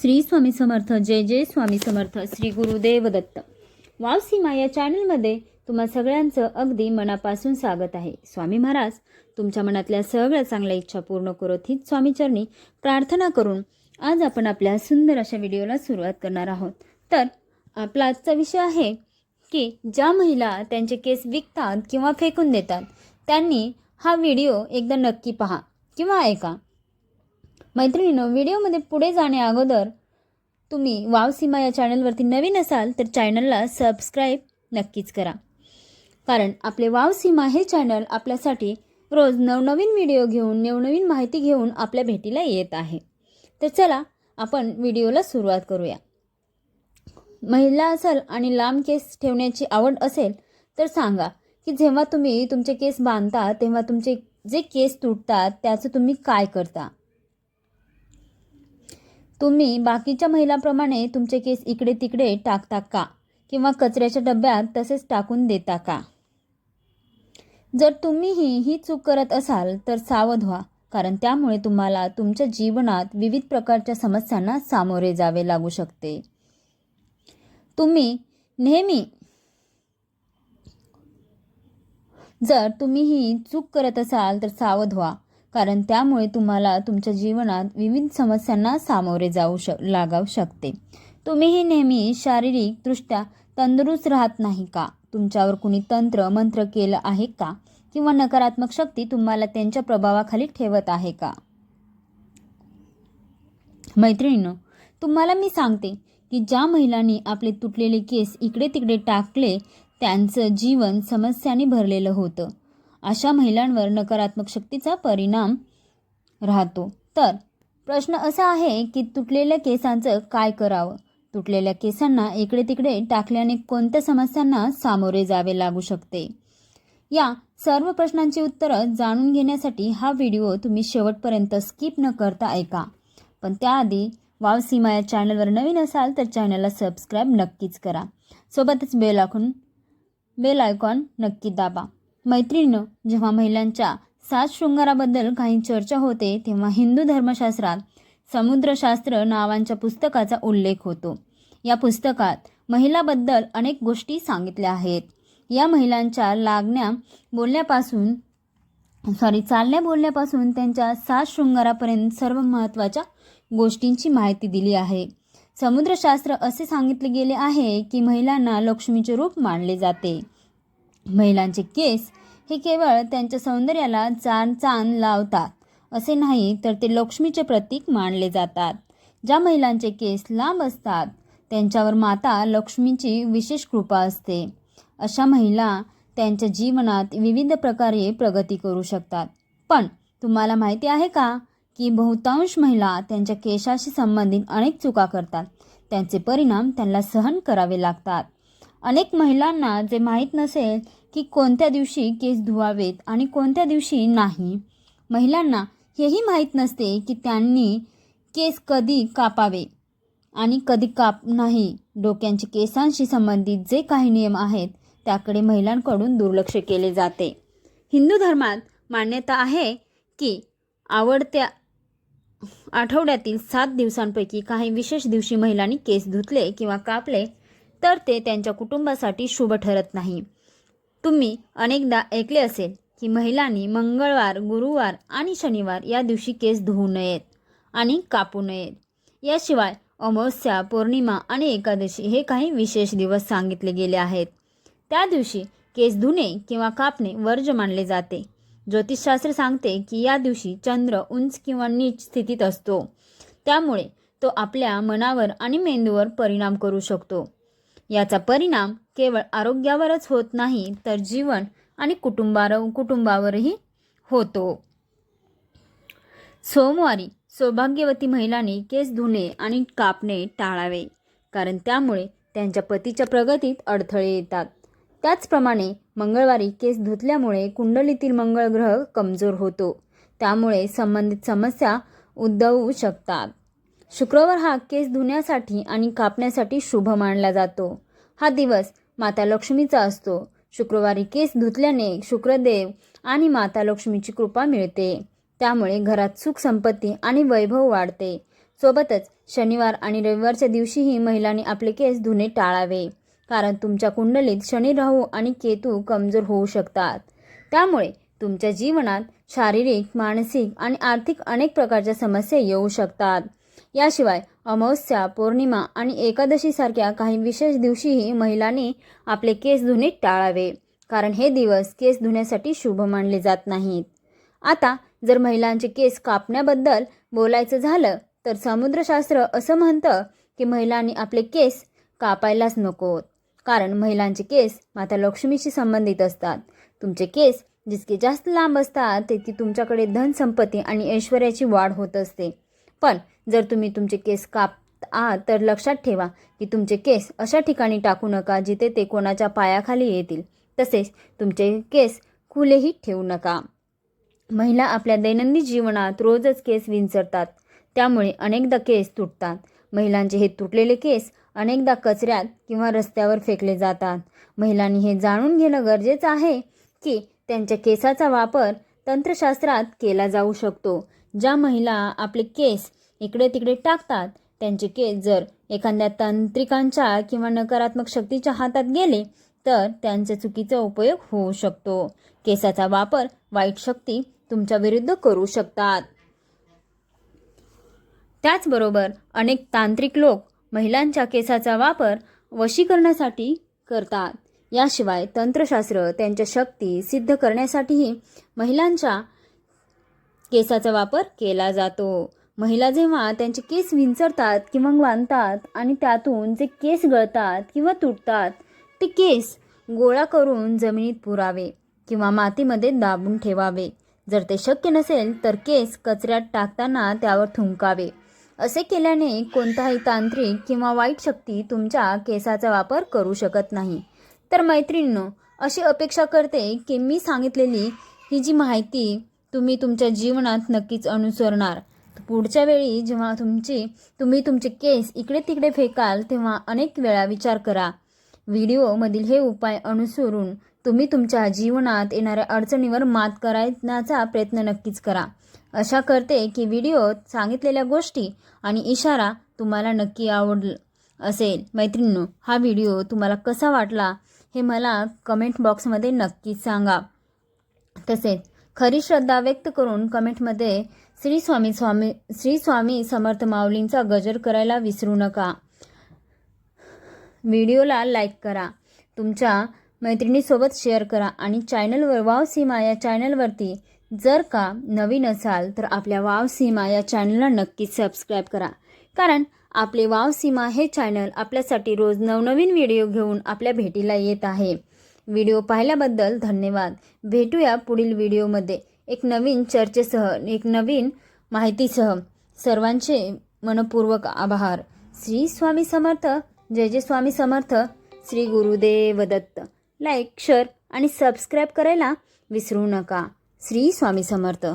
श्री स्वामी समर्थ जय जय स्वामी समर्थ श्री गुरुदेव दत्त वाव सीमा या चॅनलमध्ये तुम्हा सगळ्यांचं अगदी मनापासून स्वागत आहे. स्वामी महाराज तुमच्या मनातल्या सगळ्या चांगल्या इच्छा पूर्ण करत हीच स्वामीचरणी प्रार्थना करून आज आपण आपल्या सुंदर अशा व्हिडिओला सुरुवात करणार आहोत. तर आपला आजचा विषय आहे की ज्या महिला त्यांचे केस विकतात किंवा फेकून देतात त्यांनी हा व्हिडिओ एकदा नक्की पहा किंवा ऐका. मैत्रिणीनो व्हिडिओमध्ये पुढे जाण्या अगोदर तुम्ही वाव सीमा या चॅनलवरती नवीन असाल तर चॅनलला सबस्क्राईब नक्कीच करा. कारण आपले वाव सीमा हे चॅनल आपल्यासाठी रोज नवनवीन व्हिडिओ घेऊन नवनवीन माहिती घेऊन आपल्या भेटीला येत आहे. तर चला आपण व्हिडिओला सुरुवात करूया. महिला असाल आणि लांब केस ठेवण्याची आवड असेल तर सांगा की जेव्हा तुम्ही तुमचे केस बांधता तेव्हा तुमचे जे केस तुटतात त्याचं तुम्ही काय करता? तुम्ही बाकीच्या महिलांप्रमाणे तुमचे केस इकडे तिकडे टाकता का? किंवा कचऱ्याच्या डब्यात तसेच टाकून देता का? जर तुम्हीही ही चूक करत असाल तर सावध व्हा कारण त्यामुळे तुम्हाला तुमच्या जीवनात विविध प्रकारच्या समस्यांना सामोरे जावे लागू शकते. तुम्ही नेहमी जर तुम्ही ही चूक करत असाल तर सावध व्हा कारण त्यामुळे तुम्हाला तुमच्या जीवनात विविध समस्यांना सामोरे जाऊ श लागावू शकते. तुम्हीही नेहमी शारीरिकदृष्ट्या तंदुरुस्त राहत नाही का? तुमच्यावर कुणी तंत्र मंत्र केलं आहे का? किंवा नकारात्मक शक्ती तुम्हाला त्यांच्या प्रभावाखाली ठेवत आहे का? मैत्रिणींनो तुम्हाला मी सांगते की ज्या महिलांनी आपले तुटलेले केस इकडे तिकडे टाकले त्यांचं जीवन समस्यांनी भरलेलं होतं. अशा महिलांवर नकारात्मक शक्तीचा परिणाम राहतो. तर प्रश्न असा आहे की तुटलेल्या केसांचं काय करावं? तुटलेल्या केसांना इकडे तिकडे टाकल्याने कोणत्या समस्यांना सामोरे जावे लागू शकते? या सर्व प्रश्नांची उत्तरं जाणून घेण्यासाठी हा व्हिडिओ तुम्ही शेवटपर्यंत स्किप न करता ऐका. पण त्याआधी वाव सीमा या चॅनलवर नवीन असाल तर चॅनलला सबस्क्राईब नक्कीच करा. सोबतच बेल आखून बेल आयकॉन नक्की दाबा. मैत्रिणीनं जेव्हा महिलांच्या सात शृंगाराबद्दल काही चर्चा होते तेव्हा हिंदू धर्मशास्त्रात समुद्रशास्त्र नावांच्या पुस्तकाचा उल्लेख होतो. या पुस्तकात महिलाबद्दल अनेक गोष्टी सांगितल्या आहेत. या महिलांच्या लागण्या बोलण्यापासून सॉरी चालण्या बोलण्यापासून त्यांच्या सात शृंगारापर्यंत सर्व महत्त्वाच्या गोष्टींची माहिती दिली आहे. समुद्रशास्त्र असे सांगितले गेले आहे की महिलांना लक्ष्मीचे रूप मानले जाते. महिलांचे केस हे केवळ त्यांच्या सौंदर्याला चान चान लावतात. असे नाही तर ते लक्ष्मीचे प्रतीक मानले जातात. ज्या महिलांचे केस लांब असतात त्यांच्यावर माता लक्ष्मीची विशेष कृपा असते. अशा महिला त्यांच्या जीवनात विविध प्रकारे प्रगती करू शकतात. पण तुम्हाला माहिती आहे का की बहुतांश महिला त्यांच्या केशाशी संबंधित अनेक चुका करतात. त्यांचे परिणाम त्यांना सहन करावे लागतात. अनेक महिलांना जे माहीत नसेल की कोणत्या दिवशी केस धुवावेत आणि कोणत्या दिवशी नाही महिलांना हेही माहीत नसते की त्यांनी केस कधी कापावे आणि कधी काप नाही. डोक्यांचे केसांशी संबंधित जे काही नियम आहेत त्याकडे महिलांकडून दुर्लक्ष केले जाते. हिंदू धर्मात मान्यता आहे की आवडत्या आठवड्यातील सात दिवसांपैकी काही विशेष दिवशी महिलांनी केस धुतले किंवा कापले तर ते त्यांच्या कुटुंबासाठी शुभ ठरत नाही. तुम्ही अनेकदा ऐकले असेल की महिलांनी मंगळवार गुरुवार आणि शनिवार या दिवशी केस धुवू नयेत आणि कापू नयेत. याशिवाय अमावस्या पौर्णिमा आणि एकादशी हे काही विशेष दिवस सांगितले गेले आहेत. त्या दिवशी केस धुणे किंवा कापणे वर्ज मानले जाते. ज्योतिषशास्त्र सांगते की या दिवशी चंद्र उंच किंवा नीच स्थितीत असतो. त्यामुळे तो आपल्या मनावर आणि मेंदूवर परिणाम करू शकतो. याचा परिणाम केवळ आरोग्यावरच होत नाही तर जीवन आणि कुटुंबार कुटुंबावरही होतो. सोमवारी सौभाग्यवती महिलांनी केस धुणे आणि कापणे टाळावे कारण त्यामुळे त्यांच्या पतीच्या प्रगतीत अडथळे येतात. त्याचप्रमाणे मंगळवारी केस धुतल्यामुळे कुंडलीतील मंगळ ग्रह कमजोर होतो. त्यामुळे संबंधित समस्या उद्भवू शकतात. शुक्रवार हा केस धुण्यासाठी आणि कापण्यासाठी शुभ मानला जातो. हा दिवस माता लक्ष्मीचा असतो. शुक्रवारी केस धुतल्याने शुक्रदेव आणि माता लक्ष्मीची कृपा मिळते. त्यामुळे घरात सुख संपत्ती आणि वैभव वाढते. सोबतच शनिवार आणि रविवारच्या दिवशीही महिलांनी आपले केस धुणे टाळावे कारण तुमच्या कुंडलीत शनी राहू आणि केतू कमजोर होऊ शकतात. त्यामुळे तुमच्या जीवनात शारीरिक मानसिक आणि आर्थिक अनेक प्रकारच्या समस्या येऊ शकतात. याशिवाय अमावस्या पौर्णिमा आणि एकादशीसारख्या काही विशेष दिवशीही महिलांनी आपले केस धुणे टाळावे कारण हे दिवस केस धुण्यासाठी शुभ मानले जात नाहीत. आता जर महिलांचे केस कापण्याबद्दल बोलायचं झालं तर समुद्रशास्त्र असं म्हणतं की महिलांनी आपले केस कापायलाच नकोत कारण महिलांचे केस माता लक्ष्मीशी संबंधित असतात. तुमचे केस जितके जास्त लांब असतात तितकी तुमच्याकडे धन संपत्ती आणि ऐश्वर्याची वाढ होत असते. पण जर तुम्ही तुमचे केस काप आ तर लक्षात ठेवा की तुमचे केस अशा ठिकाणी टाकू नका जिथे ते कोणाच्या पायाखाली येतील. तसेच तुमचे केस खुलेही ठेवू नका. महिला आपल्या दैनंदिन जीवनात रोजच केस विंचरतात. त्यामुळे अनेकदा केस तुटतात. महिलांचे हे तुटलेले केस अनेकदा कचऱ्यात किंवा रस्त्यावर फेकले जातात. महिलांनी हे जाणून घेणं गरजेचं आहे की त्यांच्या केसाचा वापर तंत्रशास्त्रात केला जाऊ शकतो ज्या महिला आपले केस इकडे तिकडे टाकतात. त्यांचे केस जर एखाद्या तांत्रिकांच्या किंवा नकारात्मक शक्तीच्या हातात गेले तर त्यांचा चुकीचा उपयोग होऊ शकतो. केसाचा वापर वाईट शक्ती तुमच्या विरुद्ध करू शकतात. त्याचबरोबर अनेक तांत्रिक लोक महिलांच्या केसाचा वापर वशीकरणासाठी करतात. याशिवाय तंत्रशास्त्र त्यांच्या शक्ती सिद्ध करण्यासाठीही महिलांच्या केसाचा वापर केला जातो. महिला जेव्हा त्यांचे केस विंचरतात किंवा बांधतात आणि त्यातून जे केस गळतात किंवा तुटतात ते केस गोळा करून जमिनीत पुरावे किंवा मातीमध्ये दाबून ठेवावे. जर ते शक्य नसेल तर केस कचऱ्यात टाकताना त्यावर थुंकावे असे केल्याने कोणताही तांत्रिक किंवा वाईट शक्ती तुमच्या केसाचा वापर करू शकत नाही. तर मैत्रिणींनो अशी अपेक्षा करते की मी सांगितलेली ही जी माहिती तुम्ही तुमच्या जीवनात नक्कीच अनुसरणार. पुढच्या वेळी जेव्हा तुमची तुम्ही तुमचे केस इकडे तिकडे फेकाल तेव्हा अनेक वेळा विचार करा. व्हिडिओमधील हे उपाय अनुसरून तुम्ही तुमच्या जीवनात येणाऱ्या अडचणीवर मात करण्याचा प्रयत्न नक्कीच करा. अशा करते की व्हिडिओत सांगितलेल्या गोष्टी आणि इशारा तुम्हाला नक्की आवड असेल. मैत्रिणींनो हा व्हिडिओ तुम्हाला कसा वाटला हे मला कमेंट बॉक्समध्ये नक्कीच सांगा. तसेच खरी श्रद्धा व्यक्त करून कमेंटमध्ये श्री स्वामी स्वामी श्री स्वामी समर्थ माऊलींचा गजर करायला विसरू नका. व्हिडिओला लाईक करा. तुमच्या मैत्रिणीसोबत शेअर करा आणि चॅनलवर वाव सीमा या चॅनलवरती जर का नवीन असाल तर आपल्या वाव सीमा या चॅनलला नक्कीच सबस्क्राईब करा. कारण आपले वाव सीमा हे चॅनल आपल्यासाठी रोज नवनवीन व्हिडिओ घेऊन आपल्या भेटीला येत आहे. व्हिडिओ पाहिल्याबद्दल धन्यवाद. भेटूया पुढील व्हिडिओमध्ये. एक नवीन चर्चेसह एक नवीन माहितीसह सर्वांचे मनपूर्वक आभार. श्री स्वामी समर्थ जय जय स्वामी समर्थ. श्री गुरुदेव दत्त. लाईक शेअर आणि सबस्क्राईब करायला विसरू नका. श्री स्वामी समर्थ.